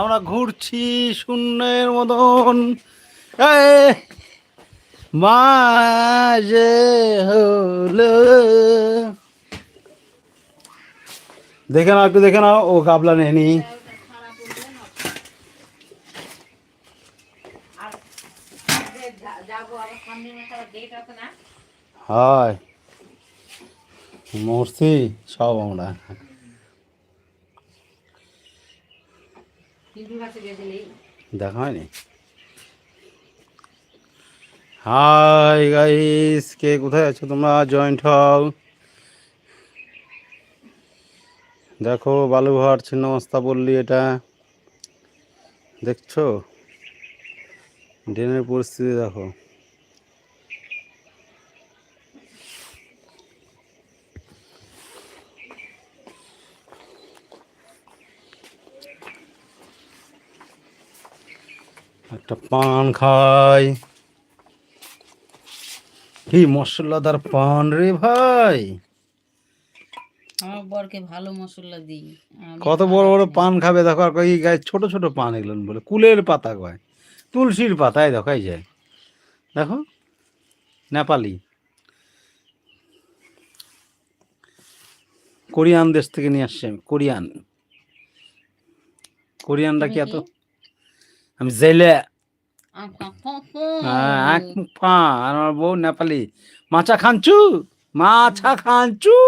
আমরা ঘুরছি শূন্যের মতন মাঝে হলো। দেখে নাও, একটু দেখে নাও, ও কাবলা নেনি হয়, মরছি, সব আমরা। দেখা হয়নি? হাই গাইস কে কোথায় আছো তোমরা? জয়েন্ট হও। দেখো বালুঘাট ছিন্নমস্তা বললি এটা। দেখছ? ড্রেনের পরিস্থিতি দেখো। একটা পান খাই। কি মশলাদার পান রে ভাই? আমার বরকে ভালো মশলা দিই। কত বড় বড় পান খাবে দেখো আর কই গায়ে ছোট ছোট পান এগুলো বলে কুলের পাতা কয় তুলসীর পাতায় দেখাই যায় দেখো নেপালি। কোরিয়ান দেশ থেকে নিয়ে আসছি আমি কোরিয়ান। কোরিয়ানরা কি এত আমি জেলে। পা আর আমার বউ নেপালি। মাছা খাঞ্চু মাছা খাঞ্চু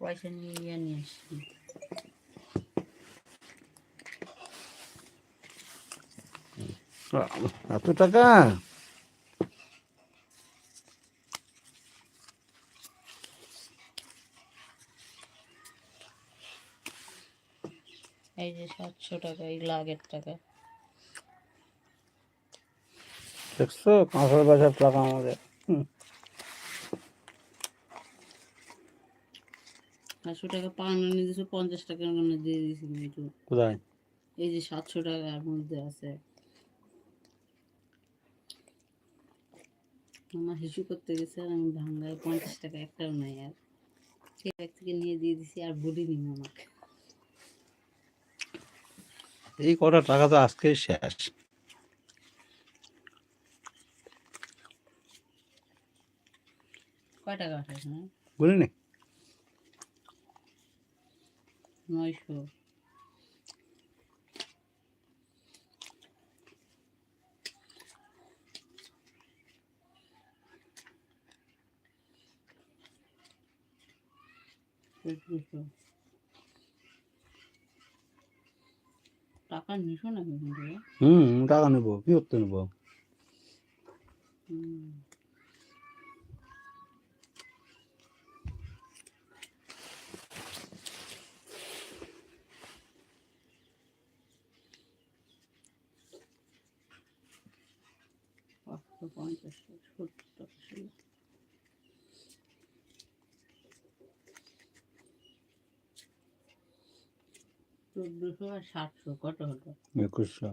পয়সা নিয়ে নিয়ে আসি এত টাকা? এই যে সাতশো টাকা এগুলো আগের টাকা। দেখছ? কাঁচের বাজার টাকা আমাদের। সাতশো টাকা পাওয়ানো নিয়ে দিয়েছ পঞ্চাশ টাকার মনে দিয়ে দিয়েছি একটু। কোথায়? এই যে সাতশো টাকার মধ্যে আছে। আমার হিসু করতে গেছে আর আমি ভাঙ্গায় পঞ্চাশ টাকা একটাও নাই আর। সে ব্যাগ থেকে নিয়ে দিয়ে দিছি আর বলিনি আমাকে এই কটা টাকা তো আজকে শেষ। কয় টাকা হ্যাঁ বুঝলি নয়শো। টাকা নিশো না হুম টাকা নেব কি করতে নেব? পঞ্চাশ সত্তর চোদ্দোশো আর সাতশো কত হতো একুশশো।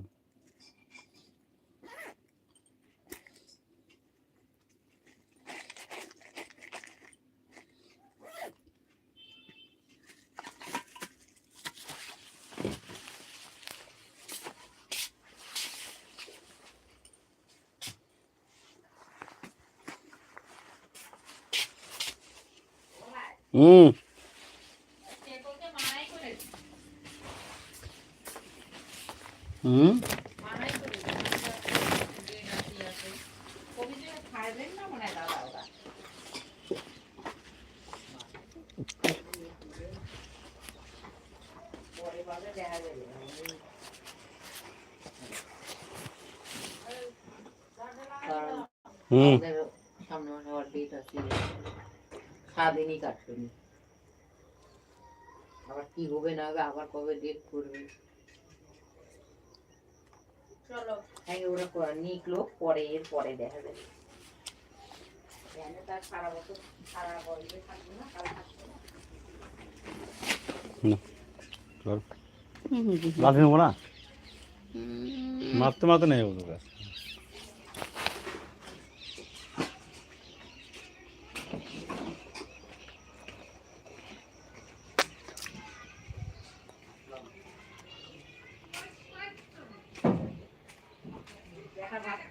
হুম। সামনে মাসে আবার ডেট আছে সারাদিনই কাটবেনি আবার কি হবে না হবে, আবার কবে ডেট করবে? চলো হ্যাঁ ওরা করে নিকলো পরে এর পরে দেখা যাবে। মারতে মারতে নেই সারা বছর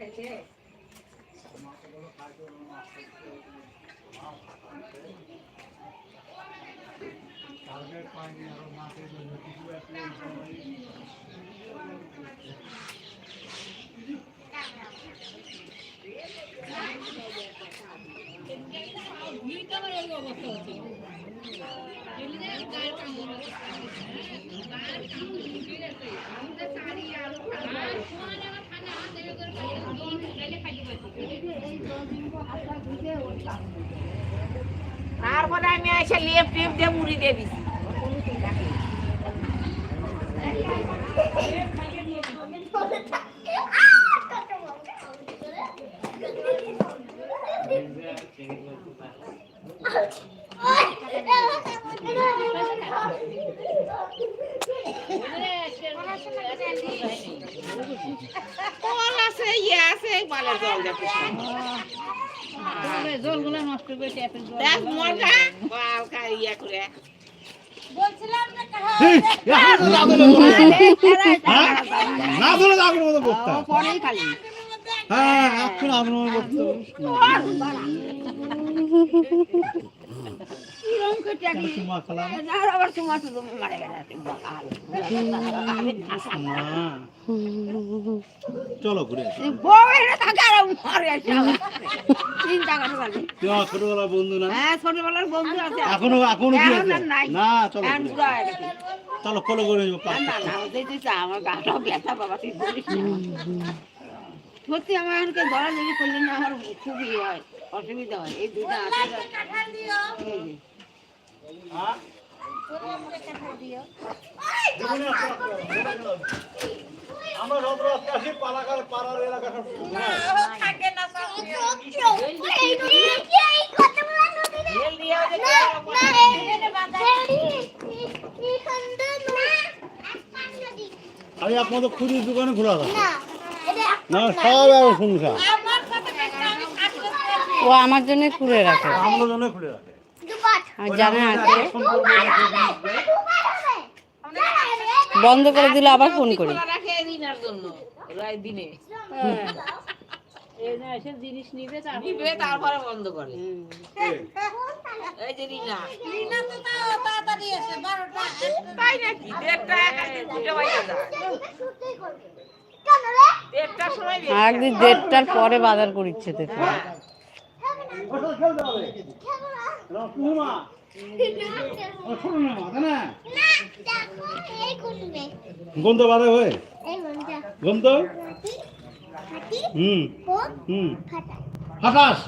থাকবে না সারা থাকবে না চল লাঠি নেব না মারতে মারতে নেই ওদের কাছে তারপরে আমি এসে লিপ টিপ দিয়ে মুড়ি দিয়ে দিছি ইয়ে আছে কলের জল দেখো জলগুলো নষ্ট করে দেখ মজা হালকা ইয়ে করে। না ধরে আগুন মতো করতে হ্যাঁ এখন আগুন মতো করতে তোমার ছোটবেলার বন্ধু না ছোটবেলার বন্ধু আছে এখনও এখনও। না চলো। চলো কলো করে আমার সত্যি আমার এখানকে ধরা যদি করলে না আমার খুবই হয় অসুবিধা হয় এই দুটা। আমরা সব রাস্তা আসি পাড়ার এলাকা সব। আমি আপনাদের খুঁড়ির দোকানে ঘোরা থাকি না সব সংসার ও আমার জন্য খুলে রাখে। আমার জন্য খুলে রাখে। জানে বন্ধ করে দিলে আবার ফোন করি। খোলা রাখে দিনের জন্য রায় দিনে। জিনিস নিবে নিবে তারপরে বন্ধ করে। এই যে রিনা। তাই নাকি? দেড়টা একাশি দুটো বাইরে যায়। দেড়টার একদিন পরে বাজার করিচ্ছে দেখো। গন্ধ বাধা হয়ে? গন্ধ? হুম। হুম। হাতাস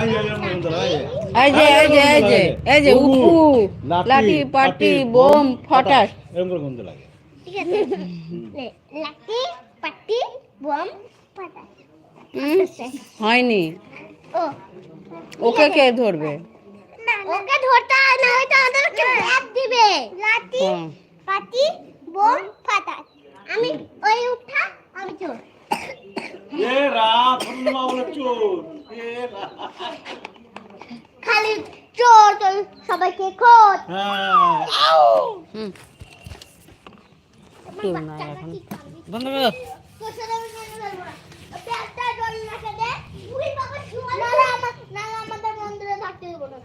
এই যে, এই যে, এই যে। এই যে এই যে এই যে এই যে উপু লাঠি পাটি বোম ফটাস। এরকম করে গন্ধ লাগে। পাটি বম ফাটা হুম, হয়নি? ওকে কে ধরবে? ওকে ধরতে হয় না হয়তো আমাদেরকে ব্যাগ দিবে। লাঠি। পাটি বম ফাটা। আমি ওই উঠা আমি চোর। এ রাত পূর্ণিমা বলে চোর। এ। খালি চোর চোর সবাইকে খোঁজ। হ্যাঁ। হুম। বন্ধ করো। তোর সাথে আমাদের মন্দিরে থাকতে দেবো না।